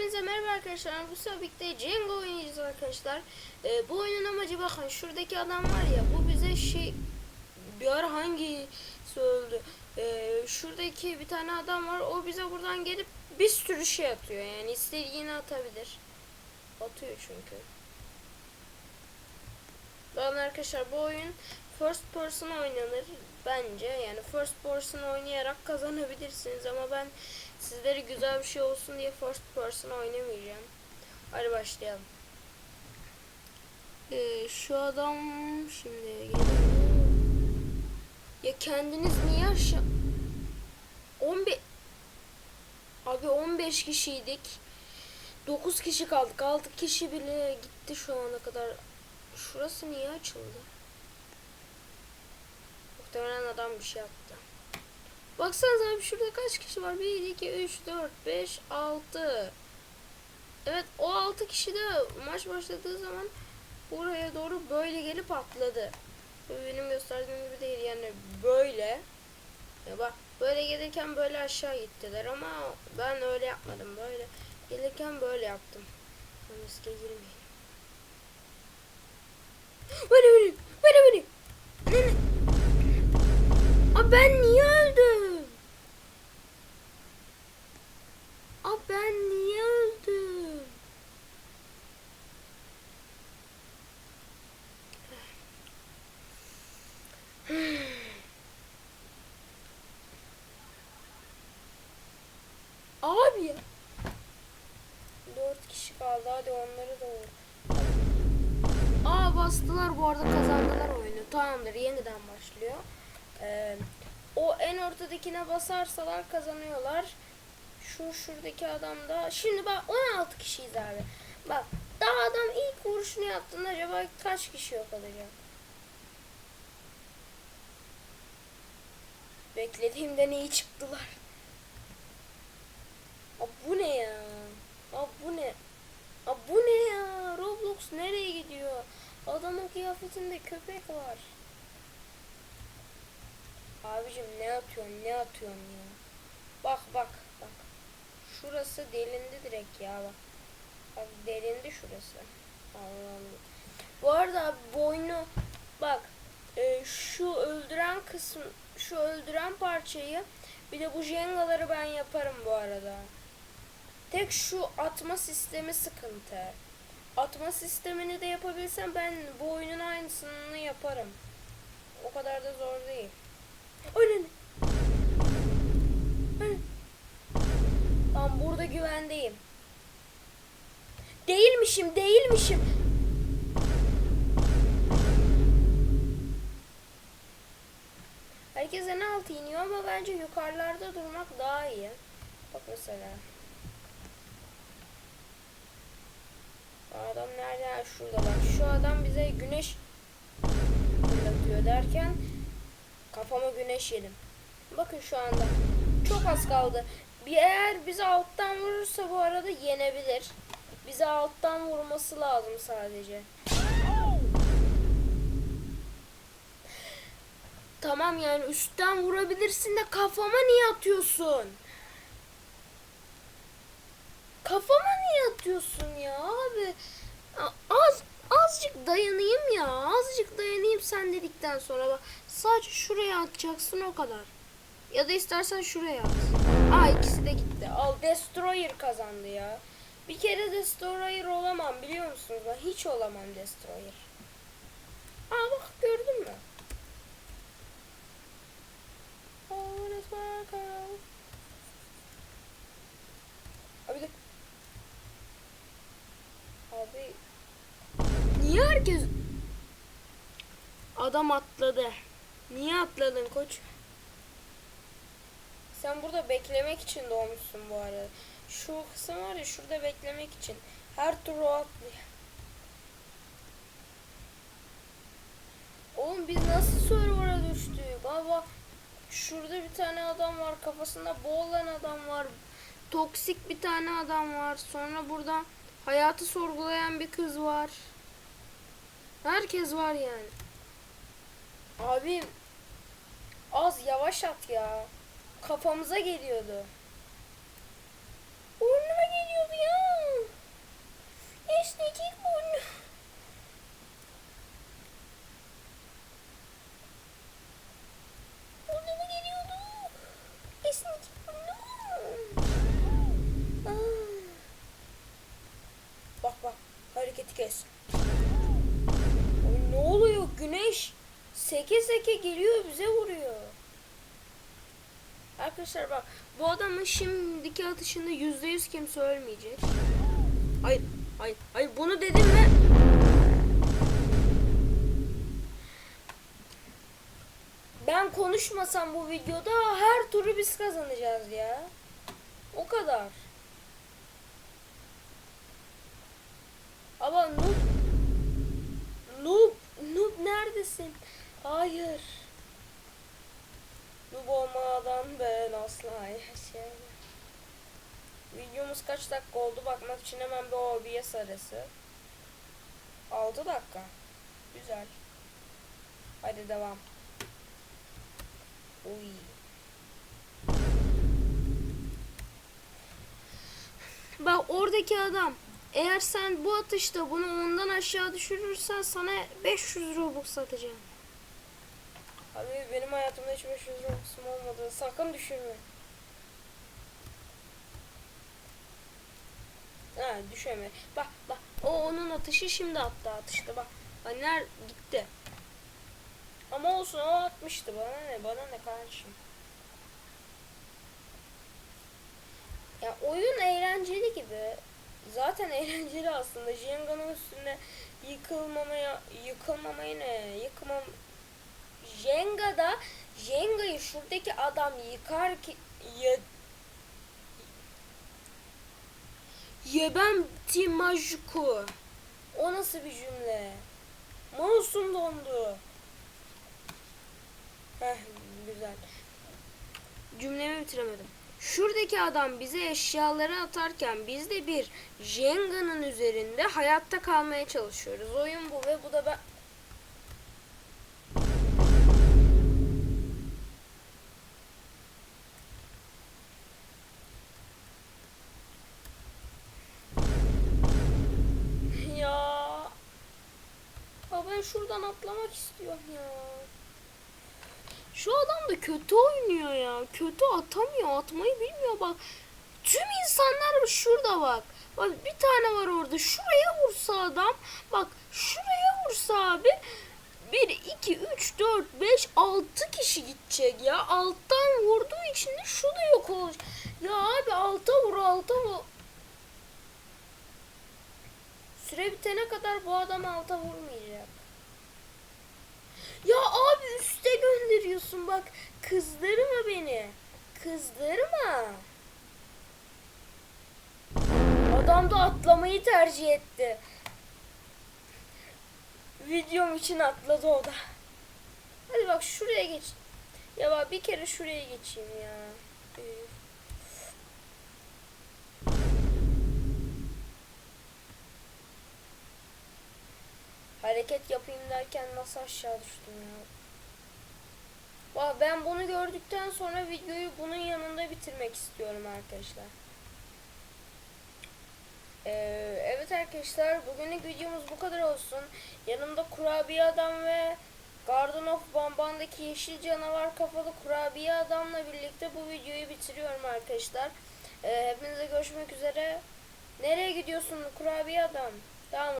Hepinize merhaba arkadaşlar. Bu birlikte Jenga oynayacağız arkadaşlar. Ee, bu oyunun amacı bakın şuradaki adam var ya bu bize şey bir ara hangi öldü. Ee, şuradaki bir tane adam var o bize buradan gelip bir sürü şey atıyor yani istediğini atabilir. Atıyor çünkü. Ben arkadaşlar bu oyun first person oynanır bence. Yani first person oynayarak kazanabilirsiniz ama ben sizlere güzel bir şey olsun diye first person oynamayacağım. Hadi başlayalım. Ee, şu adam şimdi. Ya kendiniz niye aşağı... 15... Abi 15 kişiydik. 9 kişi kaldık. 6 kişi bile gitti şu ana kadar. Şurası niye açıldı? Muhtemelen adam bir şey yaptı. Baksanıza abi şurada kaç kişi var? 1, 2, 3, 4, 5, 6. Evet o 6 kişi de maç başladığı zaman buraya doğru böyle gelip atladı. Benim gösterdiğim gibi değil yani böyle. Ya bak böyle gelirken böyle aşağı gittiler ama ben öyle yapmadım. Böyle gelirken böyle yaptım. Riske girmeyin. Beni beni beni beni. Ne ne? Aa ben niye öldüm? Aa ben niye öldüm? Abi. Dört kişi kaldı hadi onları da vur. Aa bastılar bu arada kazandılar oyunu. Tamamdır yeniden başlıyor. Ee, o en ortadakine basarsalar kazanıyorlar. Şu şuradaki adam da şimdi bak 16 kişiyiz abi. Bak daha adam ilk vuruşunu yaptığında acaba kaç kişi yok olacak? Beklediğimden iyi çıktılar. Bu ne ya? Abi bu ne? Abi bu ne ya? Roblox nereye gidiyor? Adamın kıyafetinde köpek var. Abicim ne atıyorsun ne atıyorsun ya? Bak bak bak. Şurası delindi direkt ya bak. Bak delindi şurası. Allah Allah. Bu arada abi bu oyunu bak e, şu öldüren kısım şu öldüren parçayı bir de bu jengaları ben yaparım bu arada. Tek şu atma sistemi sıkıntı. Atma sistemini de yapabilsem ben bu oyunun aynısını yaparım. O kadar da zor değil. Önüne. Tamam burada güvendeyim. Değilmişim, değilmişim. Herkes en altı iniyor ama bence yukarılarda durmak daha iyi. Bak mesela. Adam nerede? Şurada bak. Şu adam bize güneş fırlatıyor derken kafama güneş yedim. Bakın şu anda. Çok az kaldı. Bir eğer bizi alttan vurursa bu arada yenebilir. Bize alttan vurması lazım sadece. Tamam yani üstten vurabilirsin de kafama niye atıyorsun? Kafama niye atıyorsun ya abi? Az azıcık dayanayım ya. Azıcık dayanayım sen dedikten sonra bak. Sadece şuraya atacaksın o kadar. Ya da istersen şuraya at. Aa ikisi de gitti. Al Destroyer kazandı ya. Bir kere Destroyer olamam biliyor musunuz? Ben hiç olamam Destroyer. Aa bak gördün mü? Oh, let's work out. Abi de... Abi... Niye herkes... Adam atladı. Niye atladın koç? Sen burada beklemek için doğmuşsun bu arada. Şu kısım var ya şurada beklemek için. Her o atlıyor. Oğlum biz nasıl server'a düştük? Baba şurada bir tane adam var kafasında boğulan adam var. Toksik bir tane adam var. Sonra burada Hayatı sorgulayan bir kız var. Herkes var yani. Abim az yavaş at ya. Kafamıza geliyordu. Burnuma geliyordu ya. Esnekik burnu. Kez. Ay, ne oluyor? Güneş seke seke geliyor bize vuruyor. Arkadaşlar bak bu adamın şimdiki atışında yüzde yüz kimse ölmeyecek. Hayır, hayır, hayır bunu dedim ve ben konuşmasam bu videoda her turu biz kazanacağız ya. O kadar. Ama Noob Noob Noob neredesin? Hayır. Noob olmadan ben asla yaşayamam. Videomuz kaç dakika oldu bakmak için hemen bir OBS arası. 6 dakika. Güzel. Hadi devam. Uy. Bak oradaki adam eğer sen bu atışta bunu ondan aşağı düşürürsen sana 500 Robux satacağım. Abi benim hayatımda hiç 500 Robux'um olmadı. Sakın düşürme. Ha düşeme. Bak bak o onun atışı şimdi attı atıştı bak. Hani ner gitti. Ama olsun o atmıştı bana ne bana ne kardeşim. Ya oyun eğlenceli gibi. Zaten eğlenceli aslında. Jenga'nın üstünde yıkılmamaya yıkılmamayı ne? Yıkmam Jenga'da Jenga'yı şuradaki adam yıkar ki ya Yebem Timajuku. O nasıl bir cümle? Mouse'um dondu. Heh güzel. Cümlemi bitiremedim. Şuradaki adam bize eşyaları atarken biz de bir Jenga'nın üzerinde hayatta kalmaya çalışıyoruz. Oyun bu ve bu da ben... Ya. Ya ben şuradan atlamak istiyorum ya. Şu adam da kötü oynuyor ya. Kötü atamıyor. Atmayı bilmiyor bak. Tüm insanlar şurada bak. Bak bir tane var orada. Şuraya vursa adam. Bak şuraya vursa abi. 1, 2, 3, 4, 5, 6 kişi gidecek ya. Alttan vurduğu için de şu da yok olacak. Ya abi alta vur alta vur. Süre bitene kadar bu adam alta vurmayacak. Ya abi üste gönderiyorsun bak. Kızdırma beni. Kızdırma. Adam da atlamayı tercih etti. Videom için atladı o da. Hadi bak şuraya geç. Ya bak bir kere şuraya geçeyim ya. Üf. Hareket yapayım derken nasıl aşağı düştüm ya. Ben bunu gördükten sonra videoyu bunun yanında bitirmek istiyorum arkadaşlar. Ee, evet arkadaşlar bugünlük videomuz bu kadar olsun. Yanımda kurabiye adam ve Garden of Bamban'daki yeşil canavar kafalı kurabiye adamla birlikte bu videoyu bitiriyorum arkadaşlar. Ee, hepinize görüşmek üzere. Nereye gidiyorsun kurabiye adam? Tamam